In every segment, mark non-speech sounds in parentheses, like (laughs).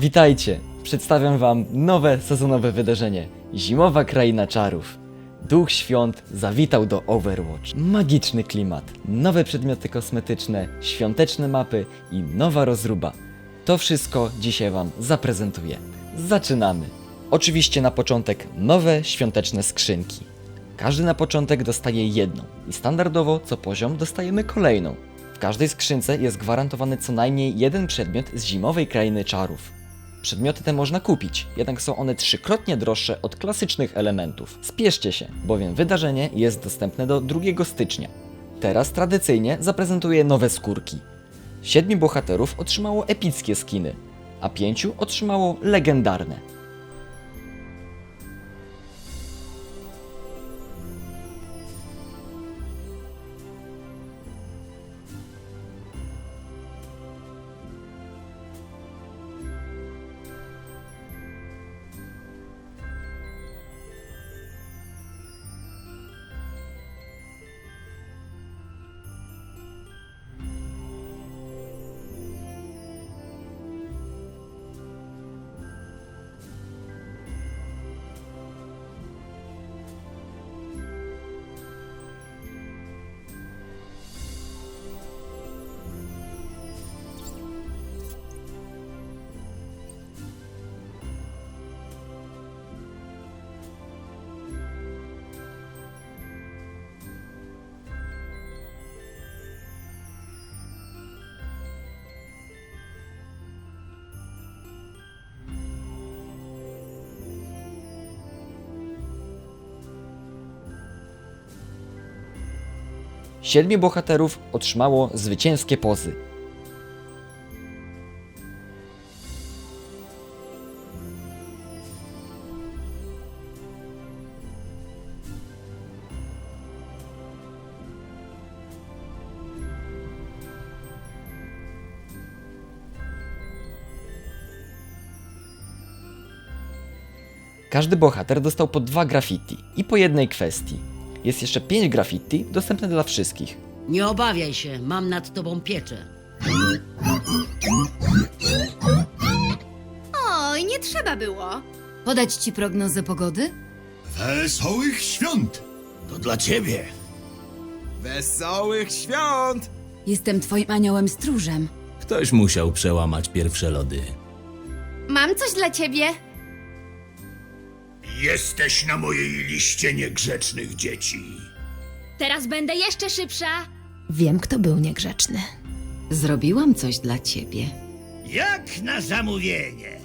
Witajcie! Przedstawiam Wam nowe sezonowe wydarzenie Zimowa Kraina Czarów. Duch Świąt zawitał do Overwatch. Magiczny klimat, nowe przedmioty kosmetyczne, świąteczne mapy i nowa rozruba. To wszystko dzisiaj Wam zaprezentuję. Zaczynamy! Oczywiście na początek nowe świąteczne skrzynki. Każdy na początek dostaje jedną i standardowo co poziom dostajemy kolejną. W każdej skrzynce jest gwarantowany co najmniej jeden przedmiot z zimowej krainy czarów. Przedmioty te można kupić, jednak są one trzykrotnie droższe od klasycznych elementów. Spieszcie się, bowiem wydarzenie jest dostępne do 2 stycznia. Teraz tradycyjnie zaprezentuję nowe skórki. Siedmiu bohaterów otrzymało epickie skiny, a pięciu otrzymało legendarne. Siedmiu bohaterów otrzymało zwycięskie pozy. Każdy bohater dostał po dwa graffiti i po jednej kwestii. Jest jeszcze pięć graffiti dostępne dla wszystkich. Nie obawiaj się, mam nad tobą pieczę. Oj, nie trzeba było. Podać ci prognozę pogody? Wesołych świąt! To dla ciebie. Wesołych świąt! Jestem twoim aniołem stróżem. Ktoś musiał przełamać pierwsze lody. Mam coś dla ciebie. Jesteś na mojej liście niegrzecznych dzieci. Teraz będę jeszcze szybsza. Wiem, kto był niegrzeczny. Zrobiłam coś dla ciebie. Jak na zamówienie.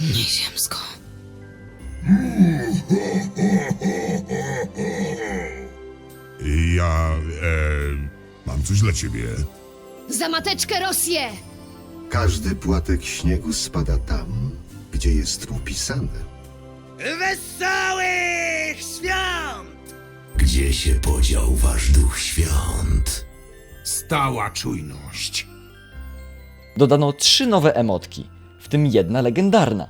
Nieziemsko. Ja e, mam coś dla ciebie. Za mateczkę Rosję! Każdy płatek śniegu spada tam, gdzie jest upisane. Wesołych świąt! Gdzie się podział wasz duch świąt? Stała czujność. Dodano trzy nowe emotki, w tym jedna legendarna.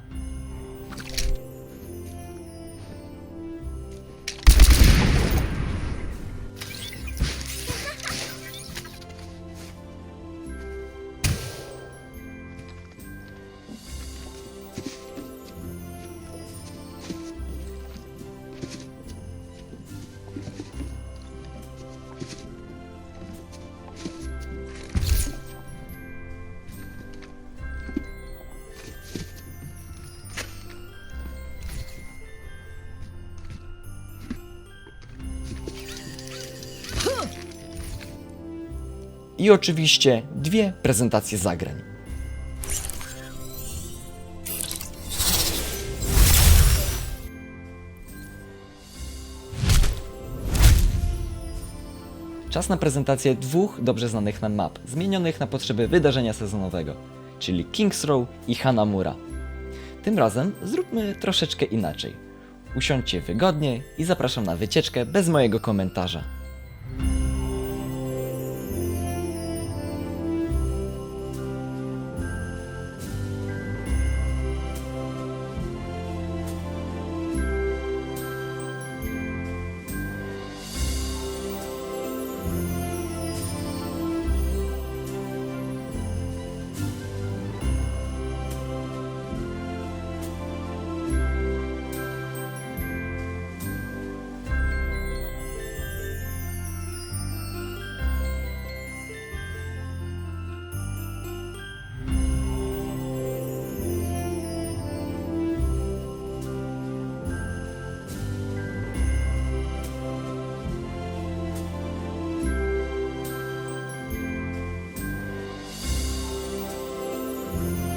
I oczywiście dwie prezentacje zagrań. Czas na prezentację dwóch dobrze znanych nam map, zmienionych na potrzeby wydarzenia sezonowego, czyli Kings Row i Hanamura. Tym razem zróbmy troszeczkę inaczej. Usiądźcie wygodnie i zapraszam na wycieczkę bez mojego komentarza. you.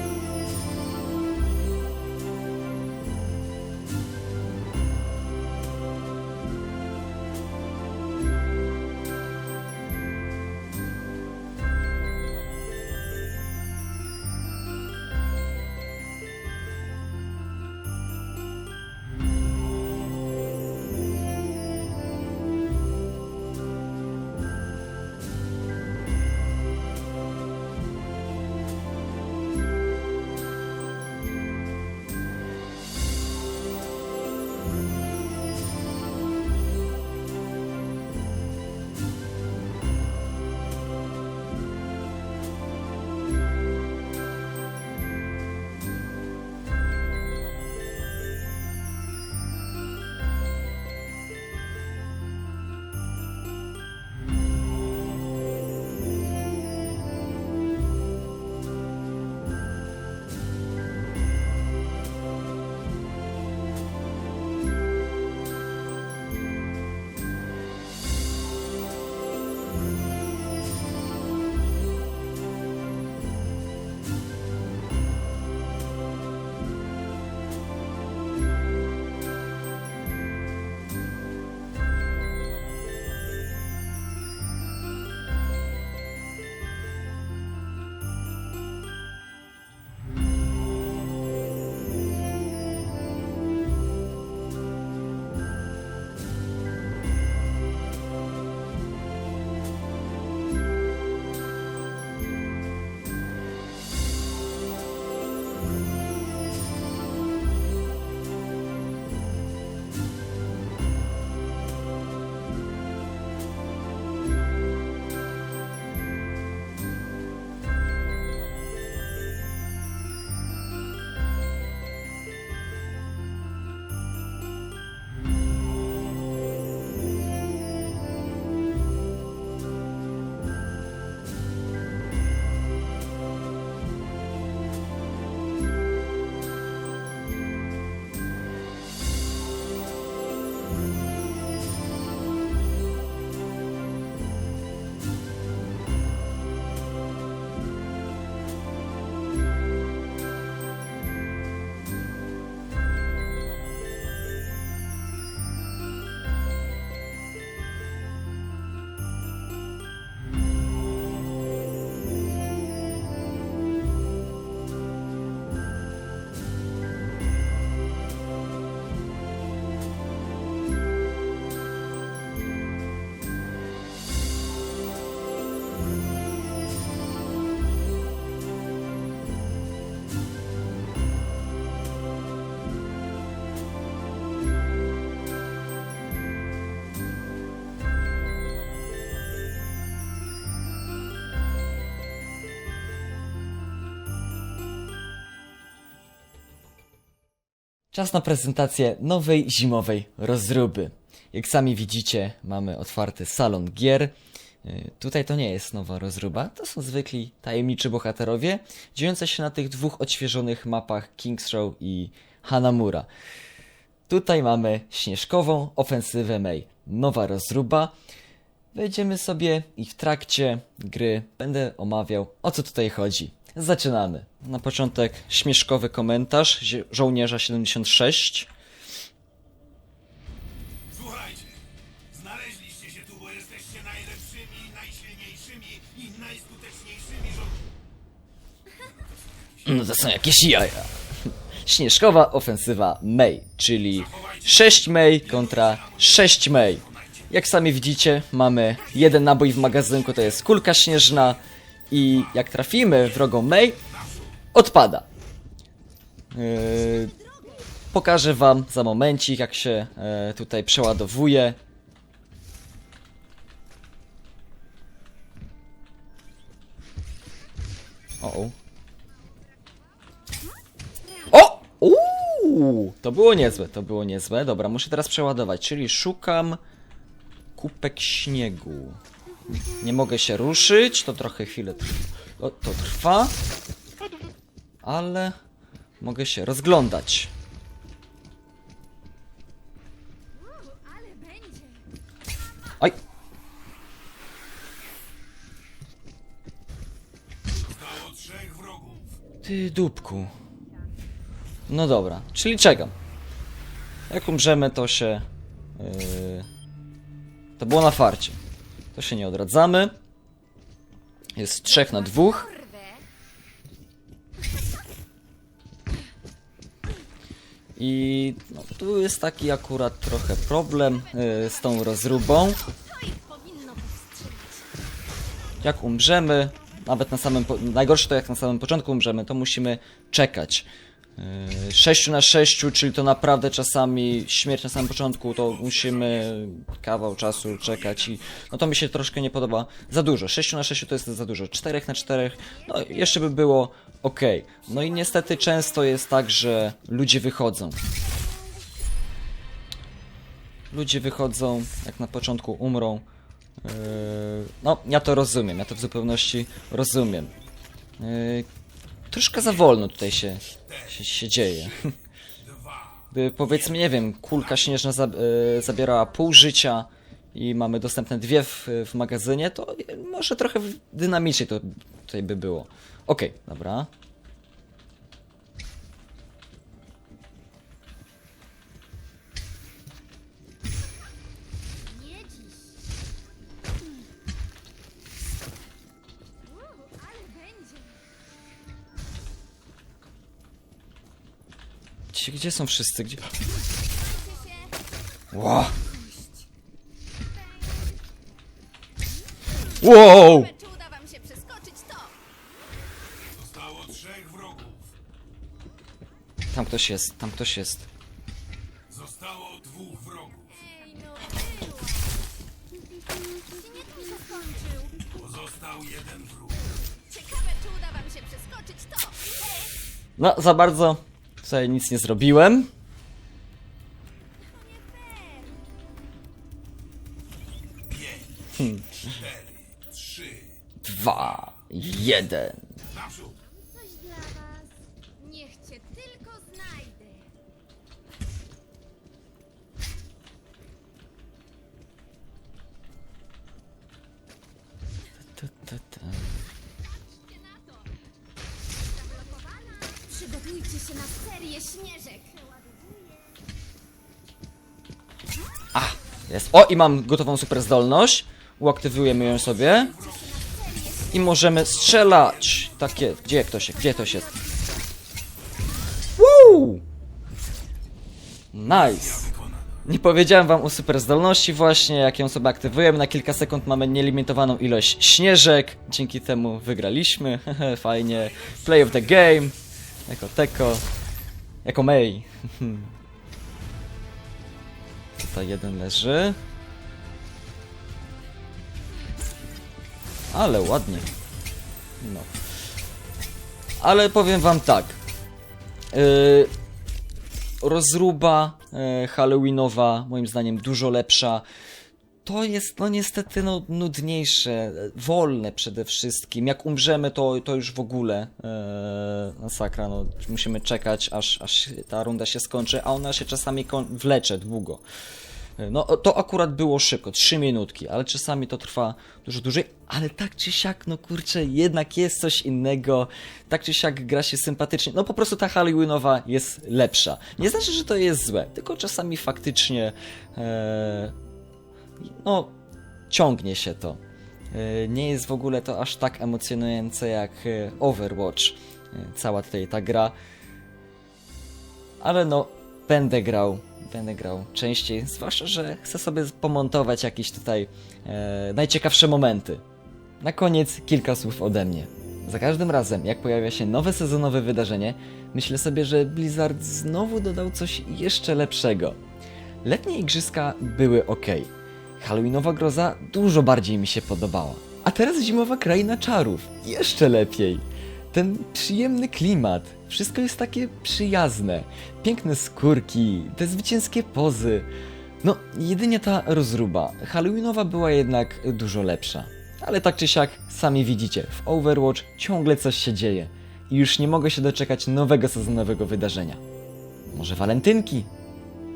Czas na prezentację nowej zimowej rozruby. Jak sami widzicie, mamy otwarty salon gier. Yy, Tutaj to nie jest nowa rozruba, to są zwykli tajemniczy bohaterowie, dziejące się na tych dwóch odświeżonych mapach Kings Row i Hanamura. Tutaj mamy śnieżkową ofensywę Mei. Nowa rozruba. Wejdziemy sobie i w trakcie gry będę omawiał o co tutaj chodzi. Zaczynamy. Na początek śmieszkowy komentarz żołnierza 76. Słuchajcie, znaleźliście się tu, bo jesteście najlepszymi, najsilniejszymi i najskuteczniejszymi żołnierzami. (clears throat) No to są jakieś jaja. (laughs) Śnieżkowa ofensywa Mei, czyli 6 Mei kontra 6 Mei. Jak sami widzicie, mamy jeden nabój w magazynku, to jest kulka śnieżna i jak trafimy wrogą Mei, odpada. Yy, pokażę wam za momencik, jak się e, tutaj przeładowuje. O, -o. O! Uuu! To było niezłe, to było niezłe. Dobra, muszę teraz przeładować, czyli szukam kupek śniegu. Nie mogę się ruszyć, to trochę chwilę trwa. O, to trwa. Ale mogę się rozglądać. Wrogów. Ty dupku. No dobra, czyli czekam. Jak umrzemy, to się. Yy, to było na farcie. To się nie odradzamy. Jest trzech na dwóch. I no, tu jest taki akurat trochę problem yy, z tą rozróbą. Jak umrzemy, nawet na samym. Najgorsze to jak na samym początku umrzemy, to musimy czekać. Yy, 6 na 6, czyli to naprawdę czasami śmierć na samym początku, to musimy kawał czasu czekać i no to mi się troszkę nie podoba. Za dużo. 6 na 6 to jest za dużo. 4 na 4, no jeszcze by było ok. No i niestety często jest tak, że ludzie wychodzą. Ludzie wychodzą, jak na początku umrą. Yy, no, ja to rozumiem, ja to w zupełności rozumiem. Yy, troszkę za wolno tutaj się, się, się dzieje. (laughs) By, powiedzmy, nie wiem, kulka śnieżna yy, zabierała pół życia i mamy dostępne dwie w, w magazynie, to może trochę dynamiczniej to tutaj by było. Okej, dobra. Gdzie, gdzie są wszyscy? Gdzie? Wow! Wow! Czy uda wam się przeskoczyć to? Zostało trzech wrogów. Tam ktoś jest, tam ktoś jest. Zostało dwóch wrogów. Ej, no. Mi się skończył. Pozostał jeden wróg. Ciekawe, czy uda wam się przeskoczyć to? No, za bardzo tutaj nic nie zrobiłem. Trzy. Dwa, jeden. Naprzód. Jest. O, i mam gotową super zdolność. Uaktywujemy ją sobie. I możemy strzelać. Tak jest. Gdzie ktoś jest? Gdzie ktoś jest? Woo! Nice. Nie powiedziałem wam o super zdolności właśnie, jak ją sobie aktywujemy. Na kilka sekund mamy nielimitowaną ilość śnieżek. Dzięki temu wygraliśmy. (laughs) Fajnie. Play of the game. Jako teko. Jako May. (laughs) Tutaj jeden leży. Ale ładnie. No. Ale powiem wam tak. Yy, rozruba e, halloweenowa, moim zdaniem dużo lepsza. To jest no niestety no, nudniejsze, wolne przede wszystkim. Jak umrzemy, to, to już w ogóle e, masakra. No, musimy czekać, aż, aż ta runda się skończy, a ona się czasami wlecze długo. E, No to akurat było szybko, 3 minutki, ale czasami to trwa dużo dłużej, ale tak czy siak, no kurczę, jednak jest coś innego, tak czy siak gra się sympatycznie, no po prostu ta Halloweenowa jest lepsza. Nie znaczy, że to jest złe, tylko czasami faktycznie, e, no, ciągnie się to. E, Nie jest w ogóle to aż tak emocjonujące jak e, Overwatch, e, cała tutaj ta gra. Ale no, będę grał, będę grał częściej, zwłaszcza, że chcę sobie pomontować jakieś tutaj e, najciekawsze momenty. Na koniec kilka słów ode mnie. Za każdym razem, jak pojawia się nowe sezonowe wydarzenie, myślę sobie, że Blizzard znowu dodał coś jeszcze lepszego. Letnie igrzyska były ok. Halloweenowa groza dużo bardziej mi się podobała. A teraz zimowa kraina czarów. Jeszcze lepiej. Ten przyjemny klimat. Wszystko jest takie przyjazne. Piękne skórki, te zwycięskie pozy. No, jedynie ta rozruba. Halloweenowa była jednak dużo lepsza. Ale tak czy siak, sami widzicie, w Overwatch ciągle coś się dzieje. I już nie mogę się doczekać nowego sezonowego wydarzenia. Może walentynki?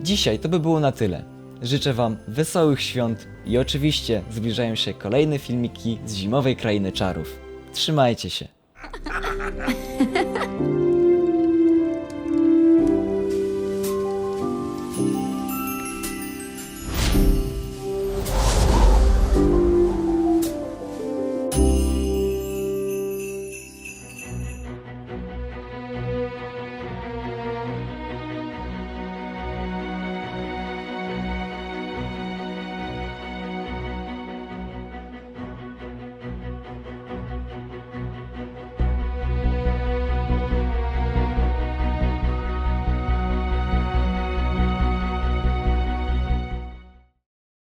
Dzisiaj to by było na tyle. Życzę Wam wesołych świąt i oczywiście zbliżają się kolejne filmiki z zimowej krainy czarów. Trzymajcie się. (laughs)